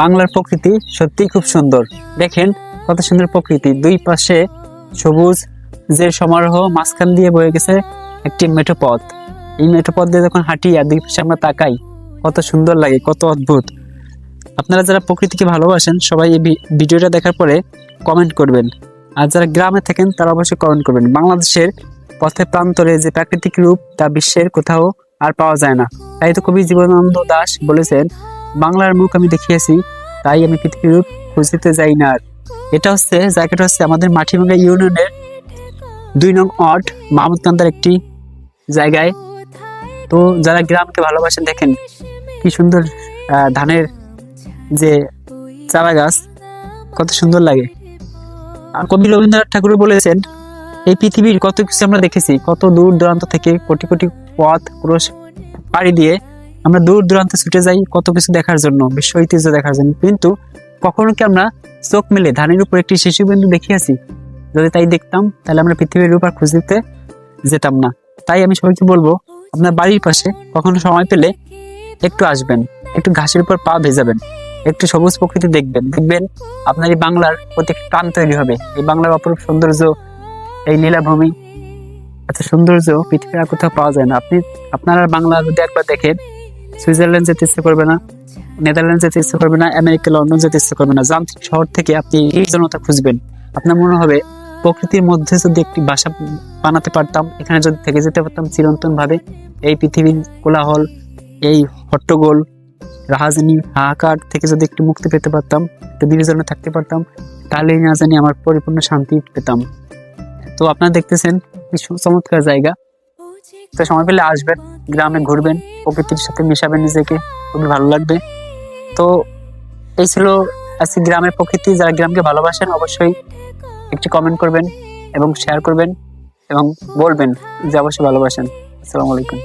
বাংলার প্রকৃতি সত্যিই খুব সুন্দর। দেখেন কত সুন্দর প্রকৃতি। দুই পাশে সবুজ যে সমারোহ মাঝখান দিয়ে বয়ে গেছে একটি মেঠো পথ এই মেঠো পথ দিয়ে যখন হাঁটি আর দুই পাশে আমরা তাকাই, কত সুন্দর লাগে, কত অদ্ভুত। আপনারা যারা প্রকৃতিকে ভালোবাসেন, সবাই এই ভিডিওটা দেখার পরে কমেন্ট করবেন। আর যারা গ্রামে থাকেন, তারা অবশ্যই কমেন্ট করবেন। বাংলাদেশের পথে প্রান্তরে যে প্রাকৃতিক রূপ, তা বিশ্বের কোথাও আর পাওয়া যায় না। তাই তো কবি জীবনানন্দ দাস বলেছেন বাংলার মুখ আমি দেখিয়েছি, তাই আমি পৃথিবীর খুঁজতে যাই না আর। এটা হচ্ছে জায়গাটা হচ্ছে আমাদের মাটিভাঙ্গা ইউনিয়নের দুই নং অট মাহমুদ কান্দার একটি জায়গায়। তো যারা গ্রামকে ভালোবাসেন, দেখেন কি সুন্দর ধানের যে চারা গাছ, কত সুন্দর লাগে। আর কবি রবীন্দ্রনাথ ঠাকুর বলেছেন, এই পৃথিবীর কত কিছু আমরা দেখেছি, কত দূর দূরান্ত থেকে কোটি কোটি পথ, ক্রোশ পাড়ি দিয়ে আমরা দূর দূরান্তে ছুটে যাই কত কিছু দেখার জন্য, বিশ্ব ঐতিহ্য দেখার জন্য। কিন্তু কখনো কি আমরা চোখ মেলে ধানের উপর একটি শিশু বিন্দু দেখিয়াছি? যদি তাই দেখতাম, তাহলে আমরা পৃথিবীর রূপ আর খুঁজতে যেতাম না। তাই আমি সবাইকে বলব, আপনার বাড়ির পাশে কখনো সময় পেলে একটু আসবেন, একটু ঘাসের উপর পা ভেজাবেন, একটু সবুজ প্রকৃতি দেখবেন। দেখবেন আপনার এই বাংলার প্রতি টান তৈরি হবে। এই বাংলার অপরূপ সৌন্দর্য, এই নীলাভূমি এত সৌন্দর্য পৃথিবীর আর কোথাও পাওয়া যায় না। আপনি, আপনারা বাংলা যদি একবার দেখেন সুইজারল্যান্ড যেতে ইচ্ছে করবে না, নেদারল্যান্ড যেতে ইচ্ছে করবে না, আমেরিকা, লন্ডন যেতে ইচ্ছে করবে না। যান্ত্রিক শহর থেকে আপনি এই জনতা খুঁজবেন। আপনার মনে হবে, প্রকৃতির মধ্যে যদি একটি বাসা বানাতে পারতাম, এখানে যদি থেকে যেতে পারতাম চিরন্তন ভাবে এই পৃথিবীর কোলাহল, এই হট্টগোল, রাহাজানি, হাহাকার থেকে যদি একটু মুক্তি পেতে পারতাম, একটু নির্জনে থাকতে পারতাম, তাহলেই না জানি আমার পরিপূর্ণ শান্তি পেতাম। তো আপনারা দেখতেছেন চমৎকার জায়গা। তো সময় পেলে আসবেন। গ্রামে ঘুরবেন, প্রকৃতির সাথে মিশাবেন নিজেকে খুবই ভালো লাগবে। তো এই ছিল আজকে গ্রামের প্রকৃতি। যারা গ্রামকে ভালোবাসেন অবশ্যই একটি কমেন্ট করবেন এবং শেয়ার করবেন এবং বলবেন যে অবশ্যই ভালোবাসেন। আসসালামু আলাইকুম।